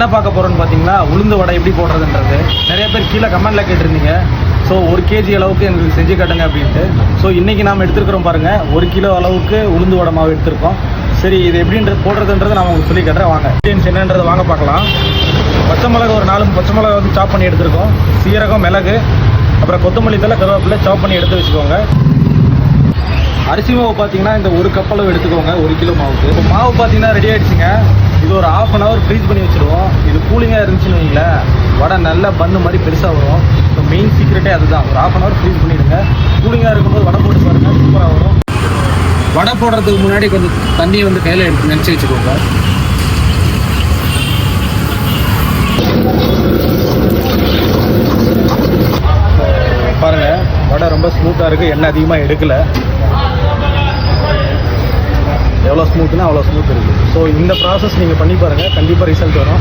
என்ன பார்க்க போகிறோம்னு பார்த்தீங்கன்னா உளுந்து வடை எப்படி போடுறதுன்றது. நிறைய பேர் கீழே கமெண்டில் கேட்டிருந்தீங்க. ஸோ ஒரு கேஜி அளவுக்கு எங்களுக்கு செஞ்சு காட்டுங்க அப்படின்ட்டு. ஸோ இன்றைக்கி நாம் எடுத்துருக்கிறோம் பாருங்கள் ஒரு கிலோ அளவுக்கு உளுந்து வடை மாவு எடுத்திருக்கோம். சரி இது எப்படின்றது போடுறதுன்றதை நான் உங்களுக்கு சொல்லி கட்டுறேன். வாங்க. Ingredients என்னன்றதை வாங்க பார்க்கலாம். பச்சை மிளகு ஒரு நாலு பச்சை மிளகு வந்து சாப் பண்ணி எடுத்திருக்கோம். சீரகம் மிளகு அப்புறம் கொத்தமல்லி தலை கருவேப்பிலை சாப் பண்ணி எடுத்து வச்சுக்கோங்க. அரிசி மாவு பார்த்தீங்கன்னா இந்த ஒரு கப்பளவு எடுத்துக்கோங்க ஒரு கிலோ மாவுக்கு. இப்போ மாவு பார்த்தீங்கன்னா ரெடி ஆகிடுச்சிங்க இது ஒரு ஆஃப் அன் ஹவர் ஃப்ரீஸ் பண்ணி வச்சுருவோம். இது கூலிங்காக இருந்துச்சுன்னு வைங்களேன் வடை நல்ல பண்ணு மாதிரி பெருசாக வரும். ஸோ மெயின் சீக்ரெட்டே அதுதான். ஒரு ஆஃப் அன் ஹவர் ஃப்ரீஸ் பண்ணிவிடுங்க கூலிங்காக இருக்கும்போது வடை போட்டு பாருங்கள் சூப்பராக வரும். வடை போடுறதுக்கு முன்னாடி கொஞ்சம் தண்ணியை வந்து கையில் எடுத்து நினச்சி வச்சுக்கோங்க. பாருங்கள் வடை ரொம்ப ஸ்மூத்தாக இருக்குது எண்ணெய் அதிகமாக எடுக்கலை. எவ்வளோ அவ்வளோ ஸ்மூத் இருக்குது ஸோ இந்த ப்ராசஸ் நீங்கள் பண்ணி பாருங்கள் கண்டிப்பாக ரிசல்ட் வரும்.